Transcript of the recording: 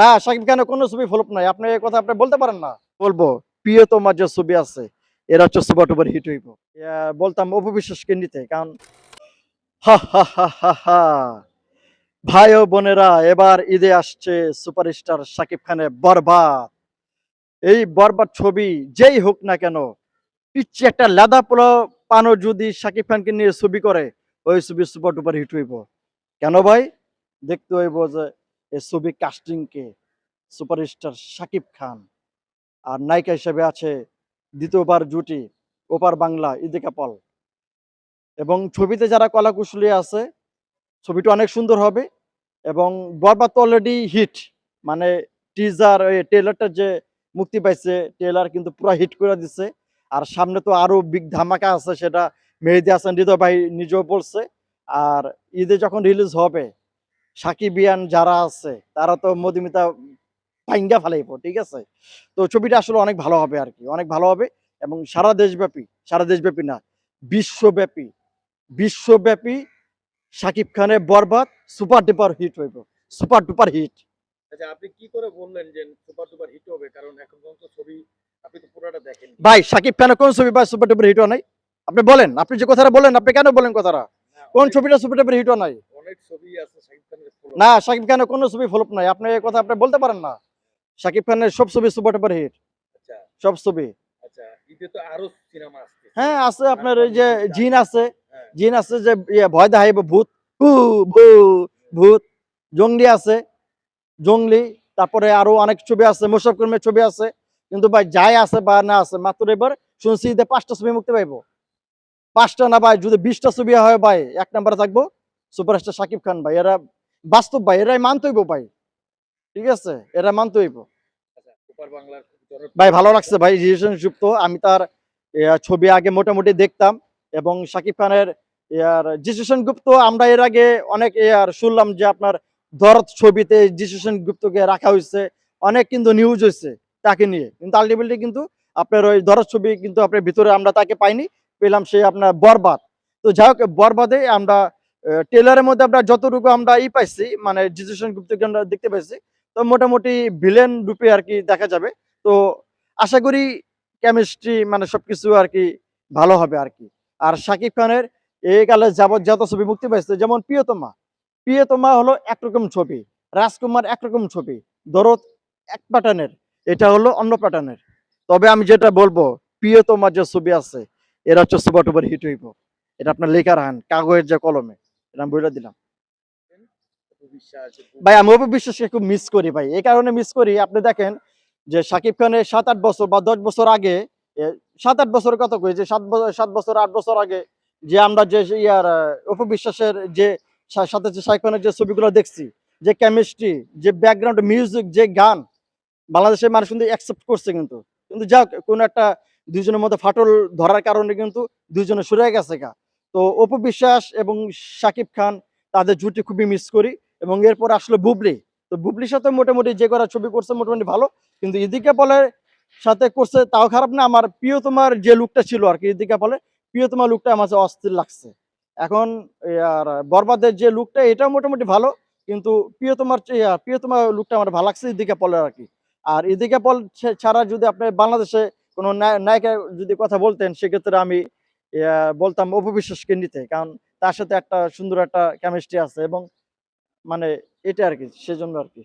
না, সাকিব খানের কোনো ছবি ফ্লপ নাই। আপনি এই কথা আপনি বলতে পারেন না? বলব, প্রিয়তমার যে ছবি আছে, এরা হচ্ছে সুপার টুপার হিট হইব। বলতাম অপবিশ্বাসকে নিতে, কারণ ভাই ও বোনেরা, এবার ঈদে আসছে সুপারস্টার সাকিব খানের বরবাদ। এই বরবাদ ছবি যেই হোক না কেন পিচ্ছে একটা লাদা পোলা পানো যদি সাকিব খানকে নিয়ে ছবি করে, ওই ছবি সুপার টুপার হিট হইব। কেন ভাই? দেখতে হইব যে এই ছবি কাস্টিং কে সুপারস্টার সাকিব খান। আর নায়িকা হিসেবে আছে দ্বিতীয়বার জুটি, ওপার বাংলা ইদিকা পল। এবং ছবিতে যারা কলাকুশলী আছে, ছবিটা অনেক সুন্দর হবে এবং বরবাদ অলরেডি হিট মানে টিজার টেলারটা যে মুক্তি পাইছে টেলার কিন্তু পুরো হিট করে দিছে। আর সামনে তো আরও বিগ ধামাকা আছে, সেটা মেহেদি হাসান, হৃদয় ভাই নিজেও বলছে। আর ঈদে যখন রিলিজ হবে সাকিবিয়ান যারা আছে তারা তো মধুমিতা পাইঙ্গা ফেলাইব ঠিক আছে? তো ছবিটা আসলে অনেক ভালো হবে আর কি অনেক ভালো হবে এবং সারা দেশব্যাপী সারা দেশব্যাপী না বিশ্বব্যাপী বিশ্বব্যাপী সাকিব খানের বরবাদ সুপার ডুপার হিট হইব সুপার ডুপার হিট। আচ্ছা আপনি কি করে বললেন যে সুপার সুপার হিট হবে? কারণ এখন পর্যন্ত ছবি আপনি তো পুরোটা দেখেন ভাই সাকিব খানের কোন ছবি ভাই সুপার ডুপার হিট নাই? আপনি বলেন আপনি যে কথাটা বলেন আপনি কেন বলেন কথাটা? কোন ছবিটা সুপার ডুপার হিট নাই? অনেক শাকিব খানের না সাকিব খানের কোনো ছবি ফ্লপ নাই। আপনি এই কথা আপনি বলতে পারেন না। সাকিব খানের সব ছবি সুপার ডুপার হিট সব ছবি। আচ্ছা হ্যাঁ আছে আপনার এই যে জিন আছে। হ্যাঁ। জিন আছে যে ইয়ে ভয় দেখাইব ভূত। ভূত। জঙ্গলি আছে। জঙ্গলি। তারপরে আরও অনেক ছবি আছে মোশাফ করিমের ছবি আছে। কিন্তু ভাই যাই আছে বা না আছে মাত্র এবার শুনছি যে পাঁচটা ছবি মুক্তি পাইবো। পাঁচটা না ভাই যদি বিশটা ছবি হয় ভাই এক নম্বরে থাকব। সুপারস্টার সাকিব খান ভাই এরা বাস্তব ভাই এরাই মানতে হইব ভাই। ঠিক আছে? এরা মানতে হইব। আচ্ছা ভাই ভালো লাগছে ভাই রিলেশন যুক্ত। আমি তার ছবি আগে মোটামুটি দেখতাম এবং শাকিব খানের ইয়ার জিসুসেন গুপ্ত। আমরা এর আগে অনেক ইয়ার শুনলাম যে আপনার দরদ ছবিতে জিসুসেন গুপ্তকে রাখা হয়েছে। অনেক কিন্তু নিউজ হয়েছে তাকে নিয়ে। কিন্তু আলটিমেটলি কিন্তু আপনার ওই দরদ ছবি কিন্তু আপনার ভিতরে আমরা তাকে পাইনি। পেলাম সে আপনার বরবাদ। তো যাই হোক বরবাদে আমরা টেলারের মধ্যে আমরা যতটুকু আমরা ই পাইছি মানে জিসুসেন গুপ্তকে আমরা দেখতে পাইছি, তো মোটামুটি ভিলেন রূপে আর কি দেখা যাবে। তো আশা করি কেমিস্ট্রি মানে সবকিছু আর কি ভালো হবে আর কি। আর শাকিব খানের এই কালে যাবৎ যত ছবি মুক্তি পাইছে, যেমন প্রিয়তমা। প্রিয়তমা হলো একরকম ছবি, রাজকুমার একরকম ছবি, দরদ এক প্যাটার্নের এটা হলো অন্য প্যাটার্নের তবে আমি যেটা বলব প্রিয়তমা যে ছবি আছে, এরা হচ্ছে সুপার টুপার হিট হইব। এটা আপনার লেখা রাখেন, কাগজের যে কলমে। এটা আমি বলে দিলাম। ভাই আমি অপু বিশ্বাসকে খুব মিস করি ভাই। এই কারণে মিস করি। আপনি দেখেন যে সাকিব খানের সাত আট বছর বা দশ বছর আগে সাত আট বছর কত কই? যে সাত বছর সাত বছর আট বছর আগে যে আমরা যে ইয়ার অপু বিশ্বাসের যে সাথে যে সাকিব খানের যে ছবিগুলো দেখছি যে কেমিস্ট্রি যে ব্যাকগ্রাউন্ড মিউজিক যে গান বাংলাদেশের মানুষ কিন্তু অ্যাকসেপ্ট করছে কিন্তু। কিন্তু যাক কোনো একটা দুইজনের মধ্যে ফাটল ধরার কারণে কিন্তু দুইজনে সরে গেছে গা। তো অপু বিশ্বাস এবং সাকিব খান, তাদের জুটি খুবই মিস করি এবং এরপর আসলে বুবলি। তো বুবলির সাথে মোটামুটি যে করা ছবি করছে মোটামুটি ভালো, কিন্তু ইদিকা পলের সাথে করছে তাও খারাপ না। আমার প্রিয় তোমার যে লুকটা ছিল আর কি ইদিকা পলের প্রিয় তোমার লুকটা আমার অস্থির লাগছে। এখন আর বরবাদের যে লুকটা এটাও মোটামুটি ভালো, কিন্তু প্রিয় তোমার প্রিয় তোমার লুকটা আমার ভালো লাগছে ইদিকা পলের আর কি। আর ইদিকা পল ছাড়া যদি আপনি বাংলাদেশে কোনো নায়- নায়িকা যদি কথা বলতেন, সেক্ষেত্রে আমি বলতাম অপবিশ্বাসকে নিতে, কারণ তার সাথে একটা সুন্দর একটা কেমিস্ট্রি আছে এবং মানে এটা আর কি সেজন্য আর কি